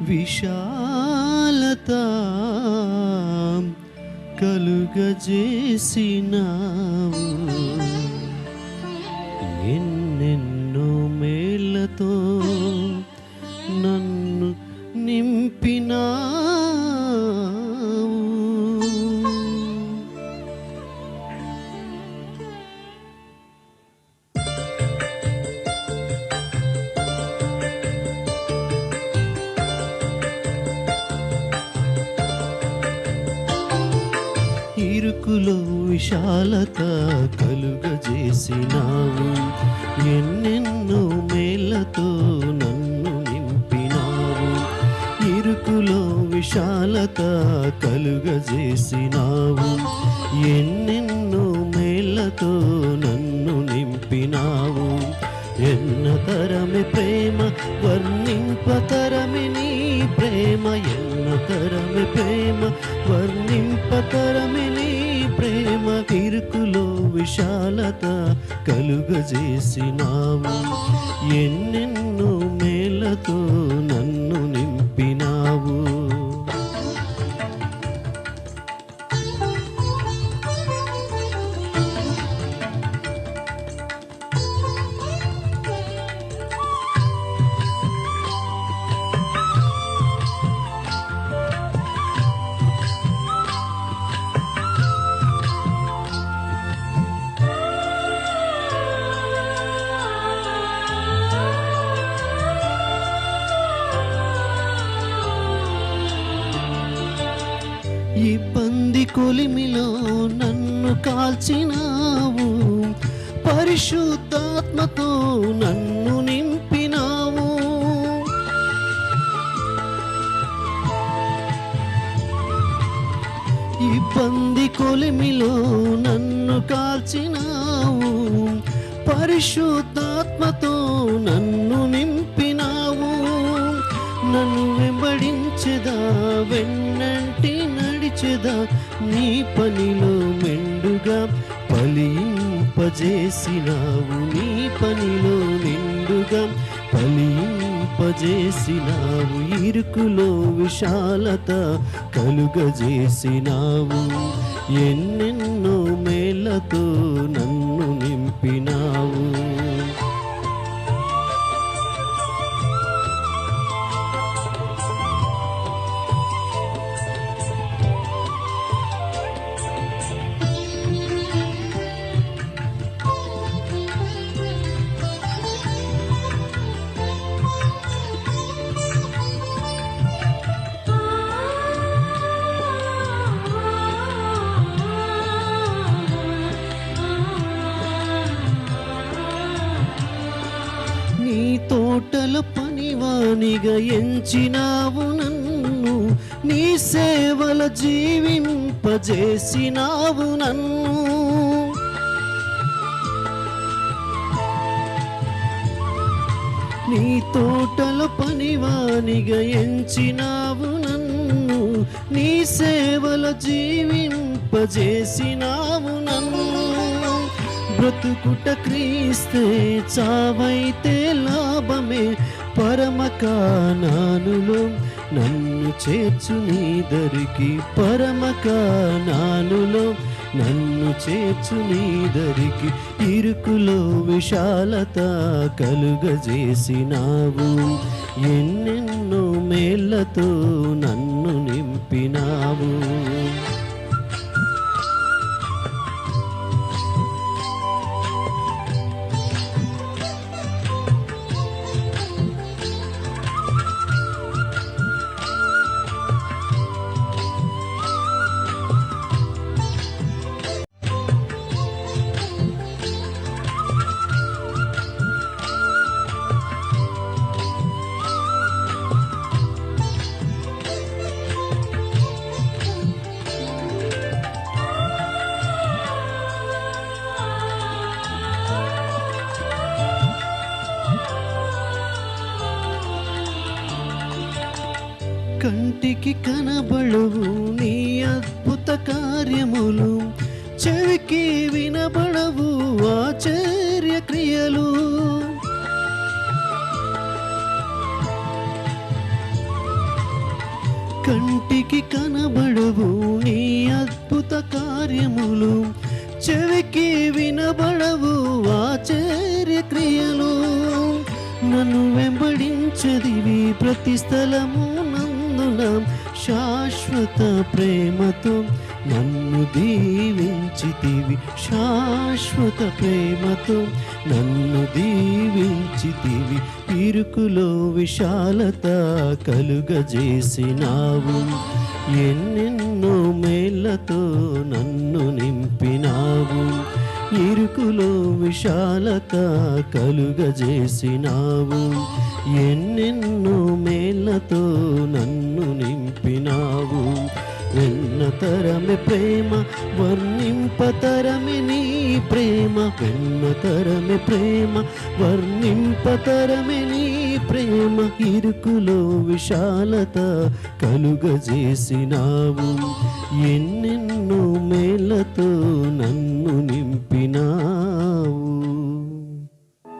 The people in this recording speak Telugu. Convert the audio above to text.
విశాలత కలుగజేసినావు ఇరుకులో విశాలత కలుగజేసినావు. ఎన్నెన్నో మేళ్ళతో నన్ను నింపినావు. ఇరుకులో విశాలత కలుగజేసినావు. ఎన్నెన్నో మేళ్ళతో నన్ను నింపినావు. ఎన్న తరమి ప్రేమ వర్ణింపతరమి నీ ప్రేమ. ఎన్న తరమి ప్రేమ వర్ణింపతరమి తరమి విశాలత కలుగజేసినావు. ఎన్నెన్నో మేలతో ఈ పంది కొలిమిలో నన్ను కాల్చినావు. పరిశుద్ధాత్మతో నన్ను నింపినావు. ఈ పంది కొలిమిలో నన్ను కాల్చినావు. పరిశుద్ధాత్మతో నడిచెదా నీ పనిలో మెండుగా పలింపజేసినావు నీ పనిలో నిండుగా ఫలింపజేసినావు. ఇరుకులో విశాలత కలుగజేసినావు. ఎన్నెన్నో మేలతో నన్ను తోటల పనివానిగా ఎంచినావు నన్ను. నీ సేవల జీవింపజేసినావు నన్ను. నీ తోటల పనివానిగా ఎంచినావు నన్ను. నీ సేవల జీవింపజేసినావు నన్ను. బ్రతుకుట క్రీస్తే చావైతే లాభమే. పరమకానానులో నన్ను చేర్చు నీ దరికి. పరమ నన్ను చేర్చు నీ దరికి. ఇరుకులో విశాలత కలుగజేసినావు. ఎన్నెన్నో మేళ్ళతో నన్ను నింపినావు. కంటికి కనబడవు నీ అద్భుత కార్యములు. చెవికి వినబడవు ఆచర్య క్రియలు. కంటికి కనబడవు నీ అద్భుత కార్యములు. చెవికి వినబడవు ఆచర్య క్రియలు. నన్ను వెంబడించదివి ప్రతి స్థలము నందున శాశ్వత ప్రేమతో నన్ను దీవించితివి. శాశ్వత ప్రేమతో నన్ను దీవించితివి. ఇరుకులో విశాలత కలుగజేసినావు. ఎన్నెన్నో మేళ్ళతో నన్ను నింపినావు ఇరుకులో విశాలత కలుగజేసినావు ఎన్నెన్నో మేళ్ళతో నన్ను నింపినావు. వెన్నతరమే ప్రేమ వర్ణింపతరమి నీ ప్రేమ. వెన్నతరమే ప్రేమ వర్ణింపతరమి నీ ప్రేమ. ఇరుకులో విశాలత కలుగజేసినావు. ఎన్నెన్నో